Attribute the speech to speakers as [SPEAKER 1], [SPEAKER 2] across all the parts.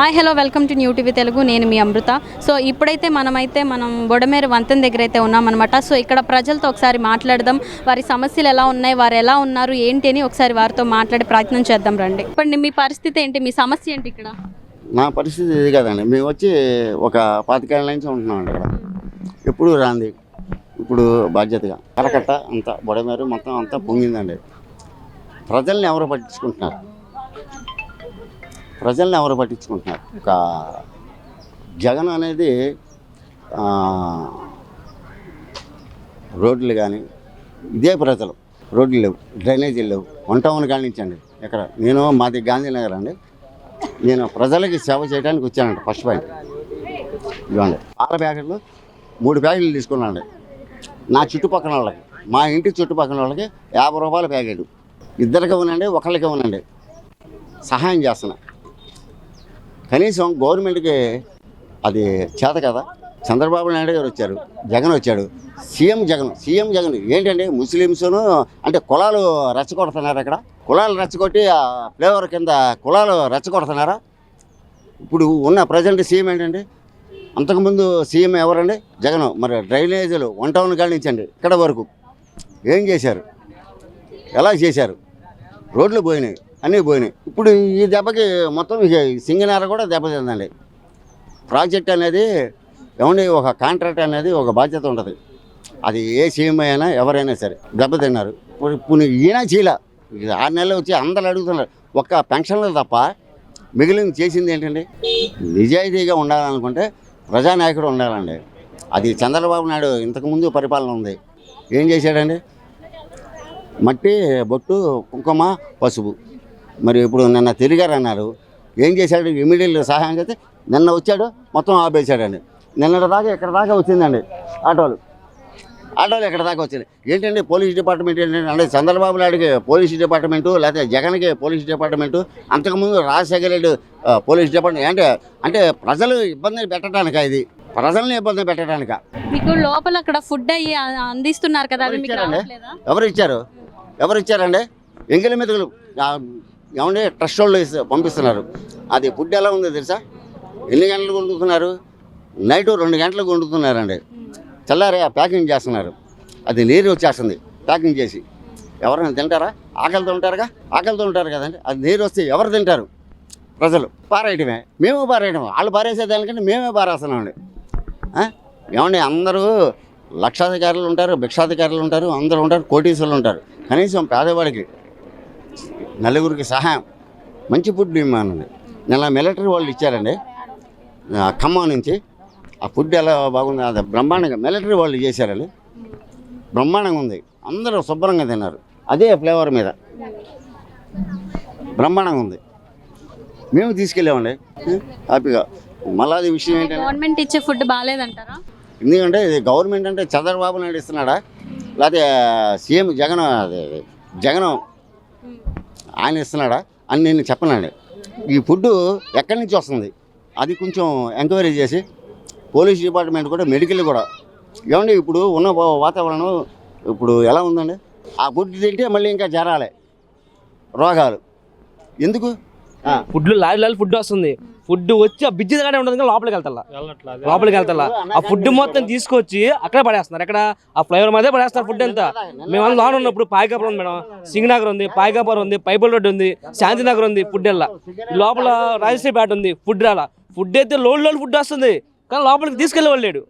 [SPEAKER 1] Hi hello welcome to new TV Telugu నేను మీ అమృత. So ఇప్పుడైతే మనమైతే మనం బొడమేరు వంతెన దగ్గర అయితే ఉన్నామన్నమాట. సో ఇక్కడ ప్రజలతో ఒకసారి మాట్లాడదాం. వారి సమస్యలు ఎలా ఉన్నాయి? వారు ఎలా ఉన్నారు? ఏంటి అని ఒకసారి వారితో మాట్లాడే ప్రయత్నం చేద్దాం రండి. ఇప్పుడు మీ పరిస్థితి ఏంటి? మీ సమస్య ఏంటి ఇక్కడ?
[SPEAKER 2] నా పరిస్థితి ఇది కదండి. మేము వచ్చి ఒక పాతికేళ్ళ నుంచి ఉంటున్నాం ఇక్కడ. ఎప్పుడు రాంది. ఇప్పుడు బాధ్యతగా. కరకట్ట అంతా బొడమేరు మొత్తం అంతా పొంగిందండి. ప్రజల్ని ఎవరు పట్టించుకుంటున్నారు. ప్రజల్ని ఎవరు పట్టించుకుంటున్నారు? ఒక జగన్ అనేది రోడ్లు కానీ ఇదే ప్రజలు. రోడ్లు లేవు డ్రైనేజీలు లేవు. వన్ టౌన్ కానించండి ఇక్కడ నేను మాది గాంధీనగర్ అండి. నేను ప్రజలకి సేవ చేయడానికి వచ్చానండి ఫస్ట్ పాయింట్. ఇవ్వండి పాల ప్యాకెట్లు మూడు ప్యాకెట్లు తీసుకున్నాండి నా చుట్టుపక్కల వాళ్ళకి మా ఇంటి చుట్టుపక్కల వాళ్ళకి యాభై రూపాయల ప్యాకెట్. ఇద్దరికి ఇవ్వనండి ఒకళ్ళకి ఇవ్వనండి. సహాయం చేస్తున్నా. కనీసం గవర్నమెంట్కి అది చేత కదా. చంద్రబాబు నాయుడు గారు వచ్చారు జగన్ వచ్చాడు. సీఎం జగన్ సీఎం జగన్ ఏంటండి ముస్లిమ్స్ను అంటే కులాలు రెచ్చగొడుతున్నారు అక్కడ? కులాలు రెచ్చగొట్టి ఆ ఫ్లేవర్ కింద కులాలు రెచ్చగొడుతున్నారా? ఇప్పుడు ఉన్న ప్రజెంట్ సీఎం ఏంటండి? అంతకుముందు సీఎం ఎవరండి? జగన్. మరి డ్రైనేజీలు వన్ టౌన్ గాలించండి ఇక్కడ వరకు. ఏం చేశారు? ఎలా చేశారు? రోడ్లు పోయినాయి. అన్నీ పోయినాయి. ఇప్పుడు ఈ దెబ్బకి మొత్తం ఇక సింగనార కూడా దెబ్బతిందండి ప్రాజెక్ట్ అనేది ఏమండి ఒక కాంట్రాక్ట్ అనేది ఒక బాధ్యత ఉంటుంది. అది ఏ సీఎం అయినా ఎవరైనా సరే దెబ్బతిన్నారు ఇప్పుడు ఇప్పుడు ఈయన చీల ఆరు నెలలు వచ్చి అందరు అడుగుతున్నారు. ఒక్క పెన్షన్లు తప్ప మిగిలిన చేసింది ఏంటండి? నిజాయితీగా ఉండాలనుకుంటే ప్రజానాయకుడు ఉండాలండి. అది చంద్రబాబు నాయుడు ఇంతకుముందు పరిపాలన ఉంది. ఏం చేశాడండి? మట్టి బొట్టు కుంకుమ పసుపు. మరి ఇప్పుడు నిన్న తిరిగారు అన్నారు. ఏం చేశాడు? ఇమీడియట్ సహాయం చేస్తే నిన్న వచ్చాడు మొత్తం ఆపేశాడండి. నిన్నటి దాకా ఇక్కడ దాకా వచ్చిందండి ఆటోలు. ఆటోలు ఎక్కడ దాకా వచ్చింది. ఏంటండి పోలీస్ డిపార్ట్మెంట్ ఏంటంటే అంటే చంద్రబాబు నాయుడుకి పోలీస్ డిపార్ట్మెంటు లేకపోతే జగన్కి పోలీస్ డిపార్ట్మెంటు అంతకుముందు రాజశేఖర రెడ్డి పోలీస్ డిపార్ట్మెంట్ అంటే అంటే ప్రజలు ఇబ్బంది పెట్టడానిక ఇది? ప్రజల్ని ఇబ్బంది పెట్టడానిక?
[SPEAKER 1] మీకు లోపల అక్కడ ఫుడ్ అయ్యి అందిస్తున్నారు కదా
[SPEAKER 2] ఎవరు ఇచ్చారు ఎవరు ఇచ్చారండి ఎంగిలి మెతుకులు ఏమంటే ఏమండి? ట్రస్ట్ వాళ్ళు పంపిస్తున్నారు. అది ఫుడ్ ఎలా ఉందో తెలుసా? ఎన్ని గంటలకు వండుతున్నారు? నైట్ రెండు గంటలకు వండుతున్నారండి. తెల్లారి ఆ ప్యాకింగ్ చేస్తున్నారు. అది నీరు వచ్చేస్తుంది ప్యాకింగ్ చేసి. ఎవరైనా తింటారా? ఆకలితో ఉంటారుగా? ఆకలితో ఉంటారు కదండి. అది నీరు వస్తే ఎవరు తింటారు? ప్రజలు. పారేయటమే. మేము పారేయటం వాళ్ళు పారేసేదానికంటే మేమే పారేస్తున్నామండి. ఏమండి? అందరూ లక్షాధికారులు ఉంటారు భిక్షాధికారులు ఉంటారు అందరూ ఉంటారు కోటీసులు ఉంటారు. కనీసం పేదవాడికి నలుగురికి సహాయం. మంచి ఫుడ్ ఇవ్వమనండి నిన్న మిలిటరీ వాళ్ళు ఇచ్చారండి. ఖమ్మం నుంచి. ఆ ఫుడ్ ఎలా బాగుంది? అది బ్రహ్మాండంగా మిలిటరీ వాళ్ళు చేశారండి. బ్రహ్మాండంగా ఉంది. అందరూ శుభ్రంగా తిన్నారు. అదే ఫ్లేవర్ మీద. బ్రహ్మాండంగా ఉంది. మేము తీసుకెళ్ళామండి. హ్యాపీగా. మళ్ళీ అది విషయం ఏంటంటే
[SPEAKER 1] గవర్నమెంట్ ఇచ్చే ఫుడ్ బాగాలేదంటారా?
[SPEAKER 2] ఎందుకంటే ఇది గవర్నమెంట్ అంటే చంద్రబాబు నాయుడు ఇస్తున్నాడా? లేకపోతే సీఎం జగన్ అదే జగన్ ఆయన ఇస్తున్నాడా అని నేను చెప్పనండి. ఈ ఫుడ్ ఎక్కడి నుంచి వస్తుంది? అది కొంచెం ఎంక్వైరీ చేసి పోలీస్ డిపార్ట్మెంట్ కూడా మెడికల్ కూడా. ఏమండి ఇప్పుడు ఉన్న వా- వాతావరణం ఇప్పుడు ఎలా ఉందండి? ఆ ఫుడ్ తింటే మళ్ళీ ఇంకా జరాలే రోగాలు. ఎందుకు? ఫుడ్లు
[SPEAKER 3] ఫుడ్ లారీ లారీ ఫుడ్ వస్తుంది. ఫుడ్ వచ్చి ఆ బిజ్జి దగ్గర ఉండదు ఇంకా లోపలికి వెళ్తా లోపలికి వెళ్తా ఆ ఫుడ్ మొత్తం తీసుకొచ్చి అక్కడే పడేస్తున్నారు. ఎక్కడ? ఆ ఫ్లేవర్ మీద పడేస్తారు ఫుడ్ అంతా. మేము అందరం లోన్ ఉన్నప్పుడు పాయకాపురం ఉంది మేడం. సింగనగర్ ఉంది పాయకాపురం ఉంది పైపుల్ రోడ్ ఉంది శాంతినగర్ ఉంది ఫుడ్ వెళ్ళా లోపల రాజశ్రీపేట ఉంది ఫుడ్ రాలా ఫుడ్ అయితే లోడ్ లోడ్ ఫుడ్ వస్తుంది. కానీ లోపలికి తీసుకెళ్ళేవాళ్ళు లేడు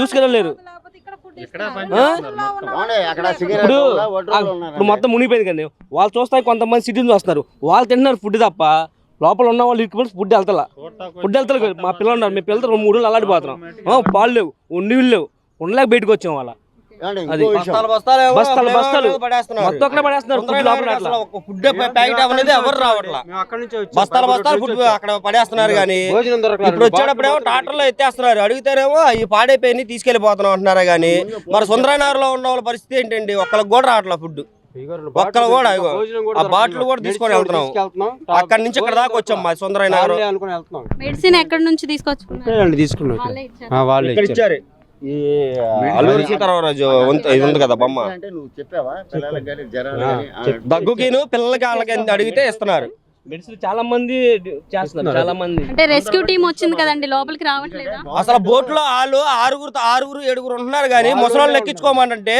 [SPEAKER 3] తీసుకెళ్ళలేరు ఇప్పుడు ఇప్పుడు. మొత్తం మునిగిపోయింది కానీ వాళ్ళు చూస్తాయి కొంతమంది సిటీని చూస్తున్నారు. వాళ్ళు తింటున్నారు ఫుడ్ తప్ప. లోపల ఉన్న వాళ్ళు ఇరుక్కుపోయి ఫుడ్ వెళ్తా ఫుడ్ వెళ్తా మా పిల్లలు ఉన్నారు. మేము పిల్లలు రెండు మూడు రోజులు అలాడిపోతున్నాం ఆ, పాలు లేవు. నీళ్ళు లేవు. ఉండలేక బయటకు వచ్చాం వాళ్ళ అది.
[SPEAKER 4] బస్తాలు బస్తాలు
[SPEAKER 3] బస్తాలు. మొత్తం అక్కడే పడేస్తున్నారు ఫుడ్ లోపల
[SPEAKER 4] ఫుడ్ ప్యాకెట్ అనేది ఎవరు రావట్లా. బస్తాలు బస్తాలు ఫుడ్ అక్కడ పడేస్తున్నారు కానీ ఇప్పుడు వచ్చేటప్పుడేమో ట్రాక్టర్లో ఎత్తేస్తున్నారు. అడిగితేనేమో ఈ పాడైపోయి తీసుకెళ్ళిపోతున్నాం అంటున్నారా కానీ మరి సుందరనగర్లో ఉన్న వాళ్ళ పరిస్థితి ఏంటండి? ఒక్కరికి కూడా రావట్లా ఫుడ్ ఒక్కరు కూడా ఇగో, ఆ బాటిల్ కూడా తీసుకొని వెళ్తున్నాం. అక్కడి నుంచి ఇక్కడ దాకా వచ్చాం మా
[SPEAKER 1] మెడిసిన్ ఎక్కడి నుంచి తీసుకొచ్చుకున్నారు?
[SPEAKER 5] తీసుకున్నాం
[SPEAKER 1] వాళ్ళే ఇచ్చారా?
[SPEAKER 4] ఈ అల్లూరి సీతారామరాజు ఇది ఉంది కదా బొమ్మ. దగ్గుకిను పిల్లలకి వాళ్ళకి అడిగితే ఇస్తున్నారు.
[SPEAKER 3] మెడిసిన్ చాలా మంది చేస్తున్నారు చాలా మంది.
[SPEAKER 1] అంటే రెస్క్యూ టీం వచ్చింది కదండి లోపలికి రావట్లేదా?
[SPEAKER 4] అసలు బోట్లో వాళ్ళు ఆరుగురు ఆరుగురు ఏడుగురు ఉంటున్నారు కానీ ముసలి ఎక్కించుకోమంటే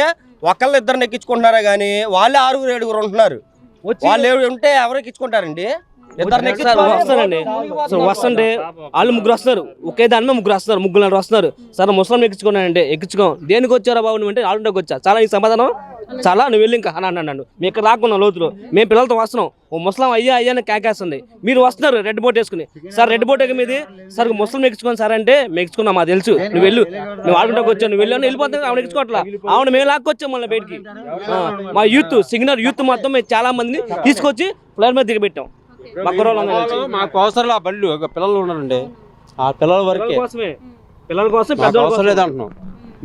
[SPEAKER 4] ఒకళ్ళు ఇద్దరు ఎక్కించుకుంటున్నారా కానీ వాళ్ళే ఆరుగురు ఏడుగురు ఉంటున్నారు.
[SPEAKER 3] వచ్చి
[SPEAKER 4] వాళ్ళు ఏడు ఉంటే ఎవరు ఎక్కించుకుంటారండి
[SPEAKER 3] వస్తారండి సార్ వస్తుంటే వాళ్ళు ముగ్గురు వస్తారు. ఒకే దాని ముగ్గురు వస్తారు. ముగ్గురు వస్తారు. సార్ ముసలం ఎక్కించుకున్నానంటే ఎక్కించుకోం. దేనికి వచ్చారా బాబు నువ్వు అంటే ఆడుంటకు వచ్చా. చాలా ఈ సమాధానం. చాలా నువ్వు వెళ్ళి ఇంకా. అని అన్నాడు మేము ఇక్కడ రాకున్నాం లోతులో. మేము పిల్లలతో వస్తున్నాం. ఓ ముసలం అయ్యా అయ్యా అని కేకేస్తుంది. మీరు వస్తున్నారు రెడ్ బోట్ వేసుకుని. సార్ రెడ్ బోట్ మీది సార్ ముసలం ఎక్కించుకోండి సార్ అంటే మేము మాకు తెలుసు. నువ్వు వెళ్ళు. నువ్వు ఆడుకుంటాకు వచ్చావు నువ్వు వెళ్ళి వెళ్ళిపోతే ఆవిడ ఎక్కించుకోవట్లా. ఆవిడ మేము లాక్కొచ్చాం మళ్ళీ బయటికి. మా యూత్ సిగ్నల్ యూత్ మొత్తం మేము చాలా మందిని తీసుకొచ్చి ఫ్లైర్ మీద దిగబెట్టాం. మా.
[SPEAKER 5] మాకు అవసరం ఆ బళ్ళు పిల్లలు ఉన్నారండి. ఆ పిల్లల వరకే.
[SPEAKER 3] పిల్లల కోసం
[SPEAKER 5] అవసరం. లేదంటున్నాం.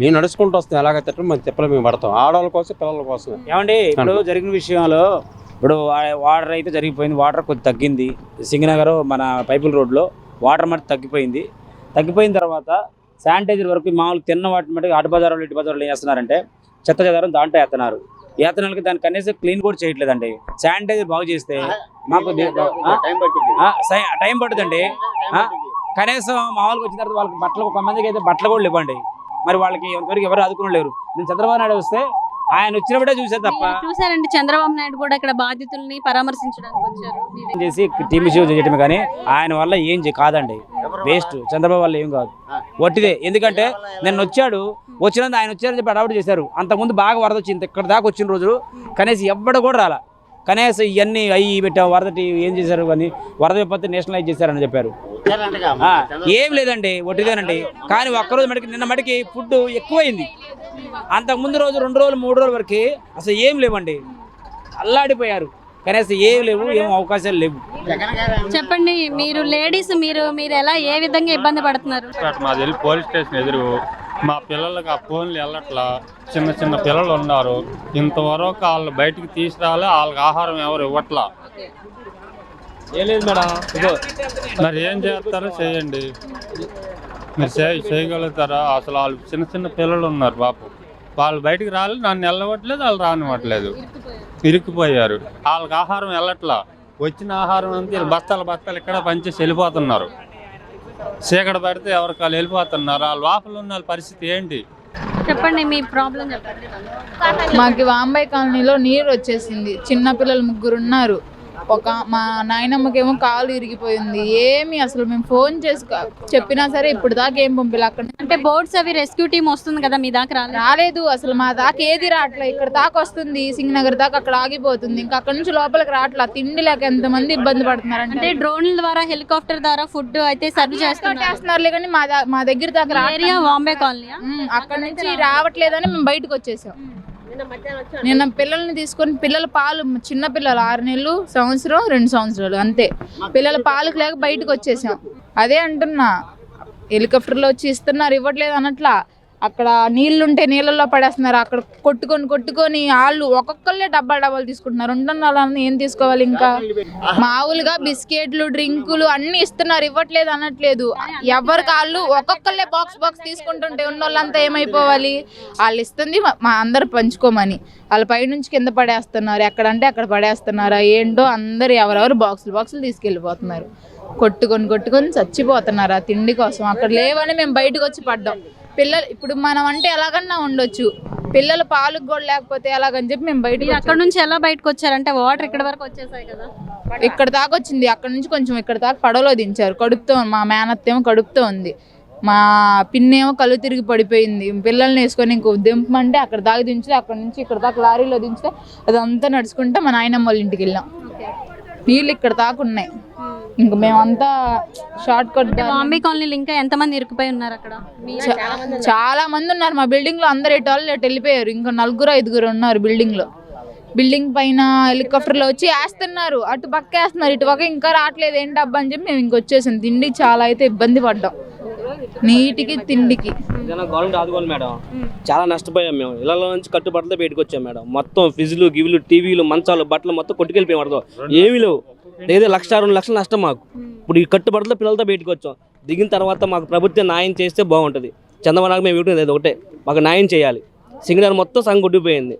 [SPEAKER 5] మేము నడుచుకుంటూ వస్తాం. ఎలాగ తిట్టడం మేము తిప్పలు మేము పడతాం. ఆడవాళ్ళ కోసం పిల్లల కోసం
[SPEAKER 6] ఏమండి ఇప్పుడు జరిగిన విషయంలో ఇప్పుడు వాటర్ అయితే జరిగిపోయింది. వాటర్ కొద్ది తగ్గింది. సింగనగర్ మన పైపుల్ రోడ్లో వాటర్ మట్టి తగ్గిపోయింది. తగ్గిపోయిన తర్వాత శానిటైజర్ వరకు మామూలు తిన్న వాటి మట్టి అటు బజార్లో ఇటు బజార్లో ఏం చేస్తున్నారంటే చెత్త చెదారం దాంట్లో వేస్తున్నారు. వేతనాలకి దాన్ని కనీసం క్లీన్ కూడా చేయట్లేదండి. శానిటైజర్ బాగు చేస్తే మాకు టైం పడుతుందండి? కనీసం మామూలుగా వచ్చిన తర్వాత వాళ్ళకి బట్టలు కొంతమందికి అయితే బట్టలు కూడా ఇవ్వండి మరి వాళ్ళకి ఇంతవరకు ఎవరు ఆదుకుని లేరు. నేను చంద్రబాబు నాయుడు వస్తే ఆయన వచ్చినప్పుడే చూసాను తప్ప
[SPEAKER 1] చూసారండి చంద్రబాబు నాయుడు కూడా ఇక్కడ బాధితుల్ని పరామర్శించడానికి వచ్చారు.
[SPEAKER 6] చేసి టీమ్ షో చేయటమే కానీ ఆయన వల్ల ఏం కాదండి. వేస్ట్. చంద్రబాబు వల్ల ఏం కాదు. వట్టిదే ఎందుకంటే నిన్న వచ్చాడు వచ్చినందుకు ఆయన వచ్చారని చెప్పి అడవాడు చేశారు. అంతకుముందు బాగా వరద వచ్చింది. ఇక్కడ దాకా వచ్చిన రోజులు కనీసం ఎవ్వడు కూడా రాలా. కనీసం ఇవన్నీ అయ్యి పెట్టాం వరద ఏం చేశారు కానీ వరద విపత్తి నేషనలైజ్ చేశారని చెప్పారు. ఏం లేదండి ఒట్టిదేనండి కానీ ఒక్కరోజు మటుకి నిన్న మటుకి ఫుడ్ ఎక్కువైంది. అంతకు ముందు రోజు రెండు రోజులు మూడు రోజుల వరకు అసలు ఏం లేవండి. అల్లాడిపోయారు. కనీసం ఏం లేవు ఏం అవకాశాలు లేవు.
[SPEAKER 1] చెప్పండి మీరు లేడీస్ మీరు మీరు ఎలా ఏ విధంగా ఇబ్బంది పడుతున్నారు?
[SPEAKER 7] మాది పోలీస్ స్టేషన్ ఎదురు మా పిల్లలకి ఆ ఫోన్లు వెళ్ళట్లా. చిన్న చిన్న పిల్లలు ఉన్నారు. ఇంతవరకు వాళ్ళు బయటికి తీసుకురాలే వాళ్ళకి ఆహారం ఎవరు ఇవ్వట్లా.
[SPEAKER 3] ఏం లేదు మేడం. ఇదో
[SPEAKER 7] మరి ఏం చేస్తారో చేయండి. మీరు చేయ చేయగలుగుతారా? అసలు వాళ్ళు చిన్న చిన్న పిల్లలు ఉన్నారు పాపం వాళ్ళు బయటికి రాలి నన్ను వెళ్ళవట్లేదు వాళ్ళు రానివ్వట్లేదు. ఇరుక్కుపోయారు. వాళ్ళకి ఆహారం వెళ్ళట్లా. వచ్చిన ఆహారం అంతా బస్తాలు బస్తాలు ఇక్కడ పంచేసి వెళ్ళిపోతున్నారు. చీకటి పడితే ఎవరికి వాళ్ళు వెళ్ళిపోతున్నారు? ఆ లోపల ఉన్న వాళ్ళ పరిస్థితి ఏంటి?
[SPEAKER 1] చెప్పండి మీ ప్రాబ్లం చెప్పండి.
[SPEAKER 8] మాకు వాంబై కాలనీలో నీరు వచ్చేసింది. చిన్న పిల్లలు ముగ్గురు ఉన్నారు. ఒక మా నాయనమ్మకేమో కాలు ఇరిగిపోయింది. ఏమి అసలు మేము ఫోన్ చేసి చెప్పినా సరే ఇప్పుడు దాకా ఏం పంపిല്ല అక్కడ
[SPEAKER 1] అంటే బోట్స్ అవి రెస్క్యూ టీం వస్తుంది కదా మీ దాకా రాలేదు?
[SPEAKER 8] అసలు మా దాకా ఏది రావట్లే. ఇక్కడ దాకా వస్తుంది సింగనగర్ దాకా అక్కడ ఆగిపోతుంది. ఇంకా అక్కడ నుంచి లోపలికి రావట్లా. తిండి లేక ఎంతమంది ఇబ్బంది పడుతున్నారంటే
[SPEAKER 1] అంటే డ్రోన్ల ద్వారా హెలికాప్టర్ ద్వారా ఫుడ్ అయితే సర్వ్ చేస్తున్నారు.
[SPEAKER 8] కానీ మా మా దగ్గర దాకా.
[SPEAKER 1] ఏరియా బాంబే కాలనీ
[SPEAKER 8] అక్కడ నుంచి రావట్లేదని మేము బయటకు వచ్చేసాం. నిన్న పిల్లల్ని తీసుకొని పిల్లల పాలు చిన్న పిల్లలు ఆరు నెలలు సంవత్సరం రెండు సంవత్సరాలు అంతే. పిల్లల పాలకు లేక బయటకు వచ్చేసాం. అదే అంటున్నా. హెలికాప్టర్లో వచ్చి ఇస్తున్నారు ఇవ్వట్లేదు అనట్లా అక్కడ నీళ్ళుంటే నీళ్ళల్లో పడేస్తున్నారు. అక్కడ కొట్టుకొని కొట్టుకొని వాళ్ళు ఒక్కొక్కళ్ళే డబ్బా డబ్బాలు తీసుకుంటున్నారు. ఉంటున్న ఏం తీసుకోవాలి ఇంకా? మామూలుగా బిస్కెట్లు డ్రింకులు అన్ని ఇస్తున్నారు. ఇవ్వట్లేదు అనట్లేదు. ఎవరికి వాళ్ళు ఒక్కొక్కళ్ళే బాక్స్ బాక్స్ తీసుకుంటుంటే ఉన్న వాళ్ళంతా ఏమైపోవాలి? వాళ్ళు ఇస్తుంది మా- మా అందరు పంచుకోమని. వాళ్ళ పైనుంచి కింద పడేస్తున్నారు. ఎక్కడంటే అక్కడ పడేస్తున్నారా? ఏంటో అందరు ఎవరెవరు బాక్సులు బాక్సులు తీసుకెళ్ళిపోతున్నారు. కొట్టుకొని కొట్టుకొని చచ్చిపోతున్నారు. ఆ తిండి కోసం అక్కడ లేవని మేము బయటకు వచ్చి పడ్డాం. పిల్లలు ఇప్పుడు మనం అంటే ఎలాగన్నా ఉండొచ్చు. పిల్లలు పాలకు కూడా లేకపోతే ఎలాగని చెప్పి మేము బయటకు
[SPEAKER 1] మీరు అక్కడ నుంచి ఎలా బయటకు వచ్చారంటే వాటర్ ఇక్కడ వరకు వచ్చేసాయి కదా.
[SPEAKER 8] ఇక్కడ దాకా వచ్చింది. అక్కడ నుంచి కొంచెం ఇక్కడ దాకా పడవలో దించారు. కడుపుతో మా మేనత్త ఏమో కడుపుతో ఉంది. మా పిన్ని ఏమో కళ్ళు తిరిగి పడిపోయింది. పిల్లల్ని వేసుకొని ఇంకో దింపమంటే అక్కడ దాకా దించితే అక్కడ నుంచి ఇక్కడ దాకా లారీలో దించితే అదంతా నడుచుకుంటే మా నాయనమ్మ వాళ్ళ ఇంటికి వెళ్ళాం. నీళ్ళు ఇక్కడ దాకా ఉన్నాయి. ఇంక మేమంతా షార్ట్ కట్
[SPEAKER 1] బాంబే కాలనీలో ఇంకా ఎంతమంది ఇరుక్కుపోయి ఉన్నారు అక్కడ?
[SPEAKER 8] చాలా మంది ఉన్నారు. మా బిల్డింగ్లో అందరు ఎటు వాళ్ళు ఎటు వెళ్ళిపోయారు. ఇంకా నలుగురు ఐదుగురు ఉన్నారు బిల్డింగ్లో. బిల్డింగ్ పైన హెలికాప్టర్లో వచ్చి వేస్తున్నారు. అటు పక్క వేస్తున్నారు. ఇటు పక్క ఇంకా రావట్లేదు. ఏంటి అబ్బా అని చెప్పి మేము ఇంకొచ్చేసాం తిండికి చాలా అయితే ఇబ్బంది పడ్డాం. నీటికి తిండికి.
[SPEAKER 3] జనం గవర్నమెంట్ ఆదుకోవాలి మేడం. చాలా నష్టపోయాం మేము. ఇళ్ళలో నుంచి కట్టుబట్టలతో బయటకు వచ్చాం మేడం. మొత్తం ఫ్రిడ్జ్లు గివ్లు టీవీలు మంచాలు బట్టలు మొత్తం కొట్టుకెళ్ళిపోయాం వాడితో ఏమీ లేవు. ఏదో లక్ష రెండు లక్షలు నష్టం మాకు. ఇప్పుడు ఈ కట్టుబట్టలతో పిల్లలతో బయటకు వచ్చాం. దిగిన తర్వాత మాకు ప్రభుత్వం న్యాయం చేస్తే బాగుంటుంది. చందమనాకు మేము ఇవ్వడం లేదు ఒకటే. మాకు న్యాయం చేయాలి. సింగనర్ మొత్తం సగం కొట్టిపోయింది.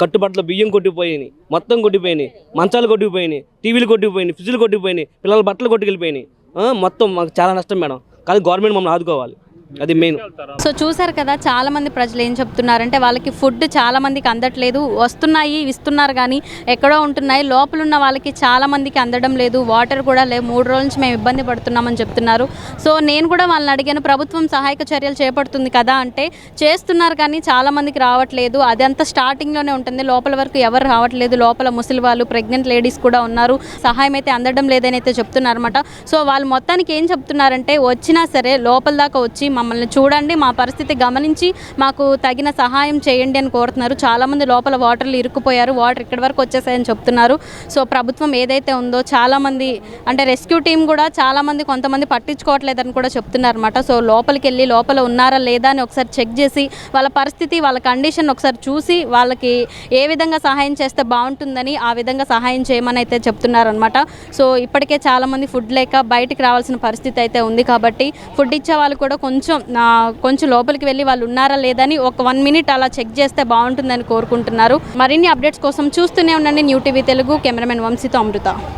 [SPEAKER 3] కట్టుబట్టలు బియ్యం కొట్టిపోయినాయి. మొత్తం కొట్టిపోయినాయి. మంచాలు కొట్టిపోయినాయి. టీవీలు కొట్టిపోయినాయి. ఫ్రిడ్జ్లు కొట్టిపోయినాయి. పిల్లల బట్టలు కొట్టుకెళ్ళిపోయినాయి. ఆ, మొత్తం మాకు చాలా నష్టం మేడం. కానీ గవర్నమెంట్ మమ్మల్ని ఆదుకోవాలి. అది మెయిన్
[SPEAKER 1] సో చూసారు కదా చాలా మంది ప్రజలు ఏం చెప్తున్నారంటే వాళ్ళకి ఫుడ్ చాలా మందికి అందట్లేదు. వస్తున్నాయి ఇస్తున్నారు కానీ ఎక్కడో ఉంటున్నాయి. లోపల ఉన్న వాళ్ళకి చాలా మందికి అందడం లేదు. వాటర్ కూడా లేవు మూడు రోజుల నుంచి మేము ఇబ్బంది పడుతున్నామని చెప్తున్నారు. సో నేను కూడా వాళ్ళని అడిగాను ప్రభుత్వం సహాయక చర్యలు చేపడుతుంది కదా అంటే చేస్తున్నారు కానీ చాలా మందికి రావట్లేదు. అదంతా స్టార్టింగ్లోనే ఉంటుంది. లోపల వరకు ఎవరు రావట్లేదు. లోపల ముసలి వాళ్ళు ప్రెగ్నెంట్ లేడీస్ కూడా ఉన్నారు. సహాయం అయితే అందడం లేదని అయితే చెప్తున్నారన్నమాట. సో వాళ్ళు మొత్తానికి ఏం చెప్తున్నారంటే వచ్చినా సరే లోపల దాకా వచ్చి మమ్మల్ని చూడండి మా పరిస్థితి గమనించి మాకు తగిన సహాయం చేయండి అని కోరుతున్నారు. చాలామంది లోపల వాటర్లు ఇరుక్కుపోయారు వాటర్ ఇక్కడి వరకు వచ్చేసాయని చెప్తున్నారు. సో ప్రభుత్వం ఏదైతే ఉందో చాలామంది అంటే రెస్క్యూ టీం కూడా చాలామంది కొంతమంది పట్టించుకోవట్లేదని కూడా చెప్తున్నారు అనమాట సో లోపలికి వెళ్ళి లోపల ఉన్నారా లేదా అని ఒకసారి చెక్ చేసి వాళ్ళ పరిస్థితి వాళ్ళ కండిషన్ ఒకసారి చూసి వాళ్ళకి ఏ విధంగా సహాయం చేస్తే బాగుంటుందని ఆ విధంగా సహాయం చేయమని అయితే చెప్తున్నారనమాట సో ఇప్పటికే చాలామంది ఫుడ్ లేక బయటికి రావాల్సిన పరిస్థితి అయితే ఉంది కాబట్టి ఫుడ్ ఇచ్చే వాళ్ళు కూడా కొంచెం కొంచెం కొంచెం లోపలికి వెళ్ళి వాళ్ళు ఉన్నారా లేదని ఒక వన్ మినిట్ అలా చెక్ చేస్తే బాగుంటుందని కోరుకుంటున్నారు. మరిన్ని అప్డేట్స్ కోసం చూస్తూనే ఉండండి న్యూ టీవీ తెలుగు కెమెరామెన్ వంశీతో అమృత.